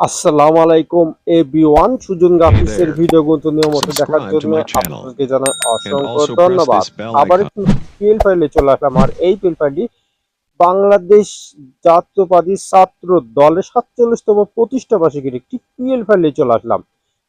আসসালামু আলাইকুম এভরিওয়ান। সুজন গ্রাফিক্সের. ভিডিও গুলো নিয়মিত দেখার জন্য আপনাদেরকে জানাই অসংখ্য ধন্যবাদ। আবার একটু পিএল ফাইলে চলে আসলাম। আর এই পিএল ফাইলটি বাংলাদেশ জাতীয়বাদী ছাত্র দলের সাতচল্লিশতম প্রতিষ্ঠা বার্ষিকীর একটি পিএল ফাইলে চলে আসলাম।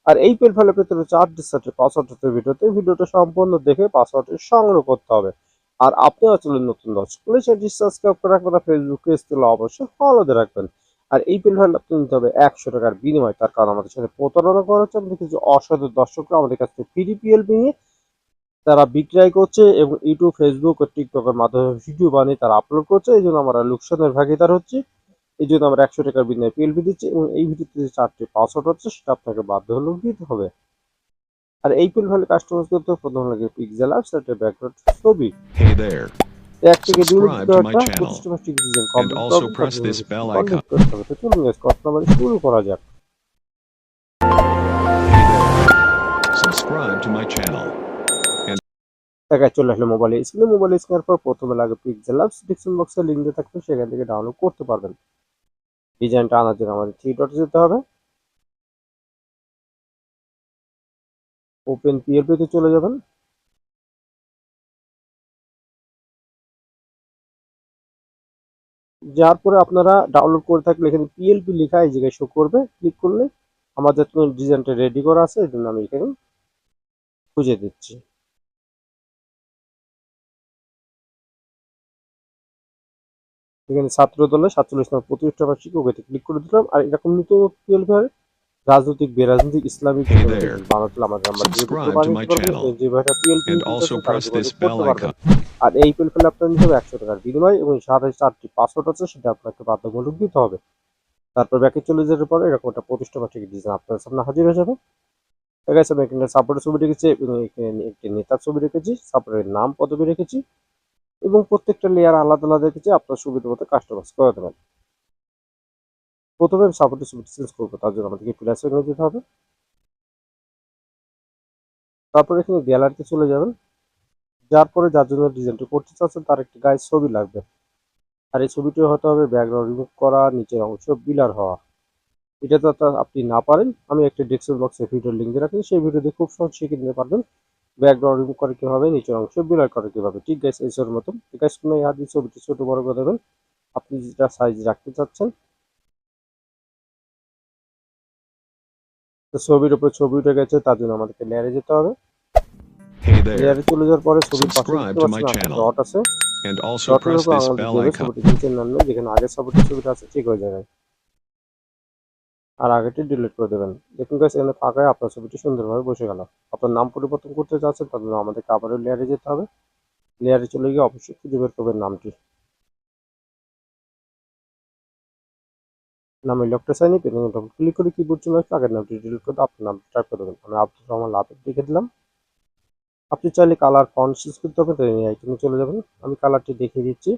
আর এই পিএল ফাইলের ভেতরে চার ডিসেন্টের পাসওয়ার্ড হতে ভিডিওতে। ভিডিওটা সম্পূর্ণ দেখে পাসওয়ার্ড সংগ্রহ করতে হবে। আর আপনি আসলে নতুন দর্শক সেটি সাবস্ক্রাইব করে রাখবেন। আর ফেসবুক পেজ তুলে অবশ্যই ফলো দিয়ে রাখবেন। আর এই পিল আপনি নিতে হবে একশো টাকার বিনিময়। তার কারণ আমাদের সাথে প্রতারণা করা হচ্ছে, আমাদের কিছু অসাধু দর্শকরা আমাদের কাছ থেকে পিডিপিএল নিয়ে তারা বিক্রয় করছে এবং ইউটিউব ফেসবুক ও টিকটকের মাধ্যমে ভিডিও বানিয়ে তারা আপলোড করছে। এই জন্য আমরা লোকসানের ভাগিদার হচ্ছে। এই জন্য আমরা একশো টাকার বিনিময়ে পিএলপি দিচ্ছি এবং এই ভিডিওতে যে চারটি পাসওয়ার্ড হচ্ছে সেটা আপনাকে বাধ্য হলেও দিতে হবে। আর এই পিল ফাইল কাস্টমাইজ করতে প্রথম লাগে পিক্সেল অ্যাপস একটা ব্যাকগ্রাউন্ড ছবি। And also press this bell icon. Subscribe to my channel. টাকায় চলে আসলে মোবাইলে স্ক্রিনে মোবাইল স্ক্রিনের পর প্রথমে লাগে পিক্সেল অ্যাপস ডিসক্রিপশন বক্সে লিঙ্ক দিয়ে থাকবে সেখান থেকে ডাউনলোড করতে পারবেন। ডিজাইনটা আনার জন্য আমাদের থ্রি ডটে যেতে হবে। ওপেন পিএলপি তে চলে যাবেন। যার পরে আপনারা ডাউনলোড করে থাকলে এখানে পিএলপি লেখা এই জায়গায় শো করবে। ক্লিক করলে আমাদের যাতে ডিজাইনটা রেডি করা আছে, এই জন্য আমি এখানে খুঁজে দিচ্ছি। এখানে ছাত্র দলে সাতচল্লিশ নম্বর প্রতিষ্ঠা বার্ষিক ওকে ক্লিক করে দিলাম। আর এরকম নতুন পিএলপি হয় রাজনৈতিক বেরাজনৈতিক ইসলামিক. বানাতে আমাদের আমরা. যে ভাইটা পিএলপি. আর এই পিএলপি আপনার নিতে হবে একশো টাকার বিনিময় এবং সাথে চারটি পাসওয়ার্ড আছে সেটা আপনাকে বাধ্যতামূলক দিতে হবে তারপর ব্যাকে চলে যাওয়ার পরে এরকম একটা প্রতিষ্ঠা বার্ষিকী ডিজাইন আপনার সামনে হাজির হয়ে যাবে ঠিক আছে আমি এখানে সাপোর্টের ছবি রেখেছি এবং এখানে একটি নেতার ছবি রেখেছি সাপোর্টের নাম পদবি রেখেছি এবং প্রত্যেকটা লেয়ার আলাদা আলাদা রেখেছি আপনার সুবিধা মতো কাস্টমাইজ করে দেবেন প্রথমে আমি সাপোর্টের ছবিটি চেঞ্জ করব, তার জন্য আমাদেরকে প্লাস এখানে যেতে হবে। তারপর এখানে গ্যালারিতে চলে যাবেন। যার পরে যার জন্য ডিজাইনটি করতে চাচ্ছেন, তার একটি গায়ের ছবি লাগবে। আর এই ছবিটি হতে হবে ব্যাকগ্রাউন্ড রিমুভ করা, নিচের অংশ বিলার হওয়া। এটা তো আপনি না পারেন, আমি একটা ডেস্কটপ বক্সে ভিডিও লিঙ্ক দিয়ে রাখি সেই ভিডিও দিয়ে খুব সহজ শিখে নিতে পারবেন। ব্যাকগ্রাউন্ড রিমুভ করে কীভাবে, নিচের অংশ বিলার করে কীভাবে। ঠিক আছে এই ছবির মতন। আছে কোনো দিয়ে ছবিটি ছোট, বড় করে দেবেন। আপনি যেটা সাইজ রাখতে চাচ্ছেন তো ছবির উপর ছবি উঠে গেছে তার জন্য আমাদেরকে লেয়ারে যেতে হবে. লেয়ারে চলে যাওয়ার পরে ছবির পাশে. ডট আছে ডটের উপর. ছবিটি নিচে নামলে যেখানে আগের ছবিটা আছে ঠিক হয়ে যাবে আর আগেটি ডিলিট করে দেবেন দেখুন গাছ এখানে ফাঁকায় আপনার ছবিটি সুন্দরভাবে বসে গেল আপনার নাম পরিবর্তন করতে চাচ্ছেন তার জন্য আমাদেরকে আবারও লেয়ারে যেতে হবে লেয়ারে চলে গিয়ে অবশ্যই খুঁজে বের করবেন নামটি নামে লকটা সাইনি পেন ডবল ক্লিক করে কিবোর্ড চলে আসবে আগের নামটি ডিলিট করে আপনার নাম টাইপ করে দেবেন। আমি আব্দুল রহমান লাভের লিখে দিলাম। আপনি চাইলে কালার ফন্ট চেঞ্জ করতে হবে এই আইকনে চলে যাবেন। আমি কালারটি দেখিয়ে দিচ্ছি।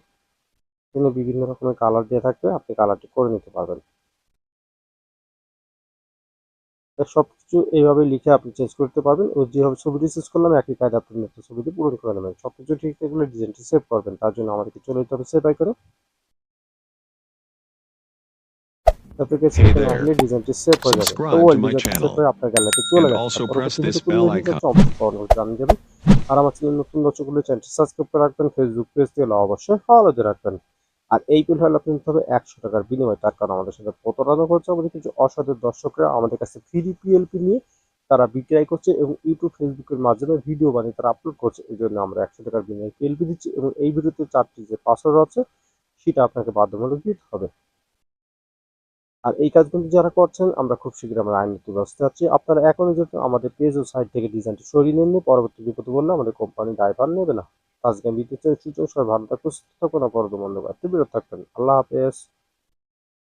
এখানে বিভিন্ন রকমের কালার দিয়ে থাকবে। আপনি কালারটি করে নিতে পারবেন। সব কিছু এইভাবে লিখে আপনি চেঞ্জ করতে পারবেন। ও যেভাবে ছবিটি চেঞ্জ করলাম, একই কায়দা আপনি ছবিটি পূরণ করে নেবেন। সব কিছু ঠিক থাকলে ডিজাইনটি সেভ করবেন। তার জন্য আমাদেরকে চলে যেতে হবে সেভ আইকনে তারপরে ডিজাইনটি সেভ হয়ে যাবে। তো ওই ডিজাইনটি সেভ. আপনার গ্যালারিতে চলে যাবে. অবশ্যই জানিয়ে দেবেন। আর আমার চ্যানেল নতুন দর্শকগুলো চ্যানেলটি সাবস্ক্রাইব করে রাখবেন। ফেসবুক পেজ অবশ্যই ফলো দিয়ে রাখবেন। আর এই হলে আপনি হবে একশো টাকার বিনিময়। তার কারণ আমাদের সাথে প্রতারণা করছে আমাদের কিছু অসাধু দর্শকরা। আমাদের কাছে ফ্রি পিএলপি নিয়ে তারা বিক্রয় করছে এবং ইউটিউব ফেসবুকের মাধ্যমে ভিডিও বানিয়ে তারা আপলোড করছে। এই জন্য আমরা একশো টাকার বিনিময়ে পিএলপি দিচ্ছি এবং এই ভিডিওতে চারটি যে পাসওয়ার্ড আছে সেটা আপনাকে বাধ্যতামূলক দিতে হবে। আর এই কাজগুলো যারা করছেন, আমরা খুব শীঘ্রই আমরা আইন নীতি আসতে যাচ্ছি আপনারা এখনই যেহেতু আমাদের পেজ ও সাইট থেকে ডিজাইনটি সরিয়ে নেন পরবর্তী বিপদ বললে আমাদের কোম্পানি দায়ভার নেবে না। আজকে আমি দিতে চাই সুযোগ সবাই ভালো থাকুন, সুস্থ থাকুন বিরত থাকবেন। আল্লাহ হাফেজ।